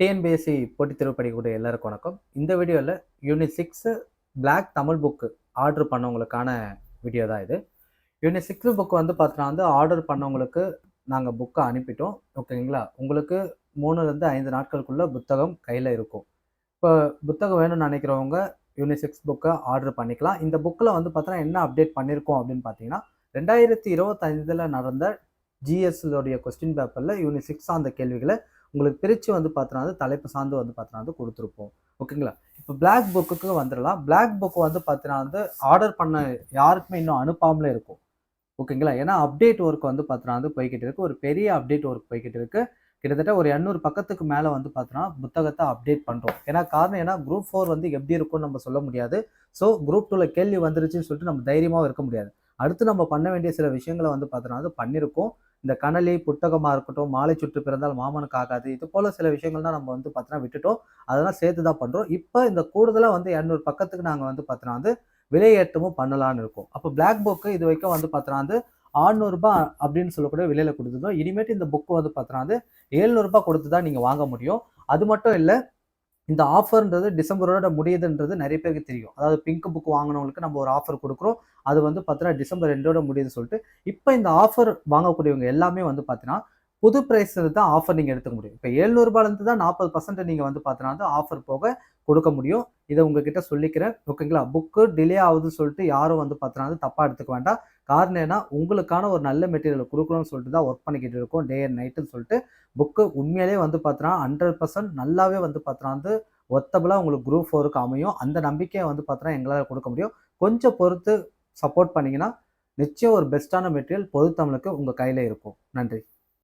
TNPSC போட்டித் தேர்வு படிக்கக்கூடிய எல்லாருக்கும் வணக்கம். இந்த வீடியோவில் unit six block Tamil book order பண்ணவங்களுக்கான video தான் இது. யூனிட் சிக்ஸ் புக்கு வந்து பார்த்தோன்னா வந்து ஆர்டர் பண்ணவங்களுக்கு நாங்கள் புக்கை அனுப்பிட்டோம். ஓகேங்களா உங்களுக்கு மூணுலேருந்து ஐந்து நாட்களுக்குள்ளே புத்தகம் கையில் இருக்கும். இப்போ புத்தகம் வேணும்னு நினைக்கிறவங்க யூனிட் சிக்ஸ் புக்கை ஆர்டர் பண்ணிக்கலாம். இந்த புக்கில் வந்து பார்த்தோன்னா என்ன அப்டேட் பண்ணியிருக்கோம் அப்படின்னு பார்த்தீங்கன்னா ரெண்டாயிரத்தி இருபத்தைந்தில் நடந்த ஜிஎஸ்லுடைய கொஸ்டின் பேப்பரில் யூனிட் சிக்ஸ் அந்த கேள்விகளை உங்களுக்கு பிரித்து வந்து பார்த்தோன்னா தலைப்பு சார்ந்து வந்து பார்த்தோன்னா வந்து கொடுத்துருப்போம். ஓகேங்களா இப்போ பிளாக் புக்குக்கு வந்துடலாம். பிளாக் புக் வந்து பார்த்தீங்கன்னா வந்து ஆர்டர் பண்ண யாருக்குமே இன்னும் அனுப்பாமலே இருக்கும். ஓகேங்களா ஏன்னா அப்டேட் ஒர்க் வந்து பார்த்தோன்னா வந்து போய்கிட்டு இருக்குது ஒரு பெரிய அப்டேட் ஒர்க் போய்கிட்டு இருக்குது கிட்டத்தட்ட ஒரு எண்ணூறு பக்கத்துக்கு மேலே வந்து பார்த்தோன்னா புத்தகத்தை அப்டேட் பண்ணுறோம் ஏன்னா காரணம் ஏன்னா குரூப் ஃபோர் வந்து எப்படி இருக்கும்னு நம்ம சொல்ல முடியாது. ஸோ குரூப் டூவில் கேள்வி வந்துருச்சுன்னு சொல்லிட்டு நம்ம தைரியமாக இருக்க முடியாது. அடுத்து நம்ம பண்ண வேண்டிய சில விஷயங்களை வந்து பார்த்தோன்னா வந்து பண்ணியிருக்கோம் இந்த கனலி புத்தகமாக இருக்கட்டும் மாலை சுற்று பிறந்தால் மாமனுக்கு ஆகாது இது போல் சில விஷயங்கள் தான் நம்ம வந்து பார்த்தோன்னா விட்டுட்டோம். அதெல்லாம் சேர்த்து தான் பண்ணுறோம் இப்போ இந்த கூடுதலாக வந்து இரநூறு பக்கத்துக்கு நாங்கள் வந்து பார்த்தோன்னா வந்து விலையேற்றமும் பண்ணலான்னு இருக்கோம். அப்போ பிளாக் புக்கு இது வரைக்கும் வந்து பார்த்தோன்னா வந்து ஆறுநூறுபா அப்படின்னு சொல்லக்கூடிய விலையில் கொடுத்துருந்தோம். இனிமேட்டு இந்த புக்கு வந்து பார்த்தோன்னா வந்து ஏழ்நூறுபா கொடுத்து தான் நீங்கள் வாங்க முடியும். அது மட்டும் இல்லை இந்த ஆஃபர்ன்றது டிசம்பரோட முடியுதுன்றது நிறைய பேருக்கு தெரியும். அதாவது பிங்க் புக் வாங்கினவங்களுக்கு நம்ம ஒரு ஆஃபர் கொடுக்குறோம். அது வந்து பார்த்தீங்கன்னா டிசம்பர் ரெண்டோட முடியுதுன்னு சொல்லிட்டு இப்போ இந்த ஆஃபர் வாங்கக்கூடியவங்க எல்லாமே வந்து பார்த்தீங்கன்னா புது ப்ரைஸ் தான் ஆஃபர் நீங்கள் எடுத்துக்க முடியும். இப்போ ஏழ்நூறுபாலேருந்து தான் நாற்பது பர்சன்ட் நீங்கள் வந்து பார்த்தீங்கன்னா வந்து ஆஃபர் போக கொடுக்க முடியும். இதை உங்ககிட்ட சொல்லிக்கிறேன். ஓகேங்களா? புக்கு டிலே ஆகுதுன்னு சொல்லிட்டு யாரும் வந்து பார்த்தீங்கன்னா வந்து தப்பாக எடுத்துக்க வேண்டாம். காரணம் ஏன்னா உங்களுக்கான ஒரு நல்ல மெட்டீரியல் கொடுக்கணும்னு சொல்லிட்டு தான் ஒர்க் பண்ணிக்கிட்டு இருக்கோம் டே அண்ட் நைட்டுன்னு சொல்லிட்டு. புக்கு உண்மையிலேயே வந்து பார்த்தோன்னா ஹண்ட்ரட் பர்சன்ட் நல்லாவே வந்து பார்த்தீங்கன்னா வந்து ஒத்தபுளாக உங்களுக்கு குரூப் ஃபோருக்கு அமையும். அந்த நம்பிக்கையை வந்து பார்த்தோன்னா எங்களால் கொடுக்க முடியும். கொஞ்சம் பொறுத்து சப்போர்ட் பண்ணிங்கன்னா நிச்சயம் ஒரு பெஸ்ட்டான மெட்டீரியல் பொது தமிழுக்கு உங்கள் கையில் இருக்கும். நன்றி.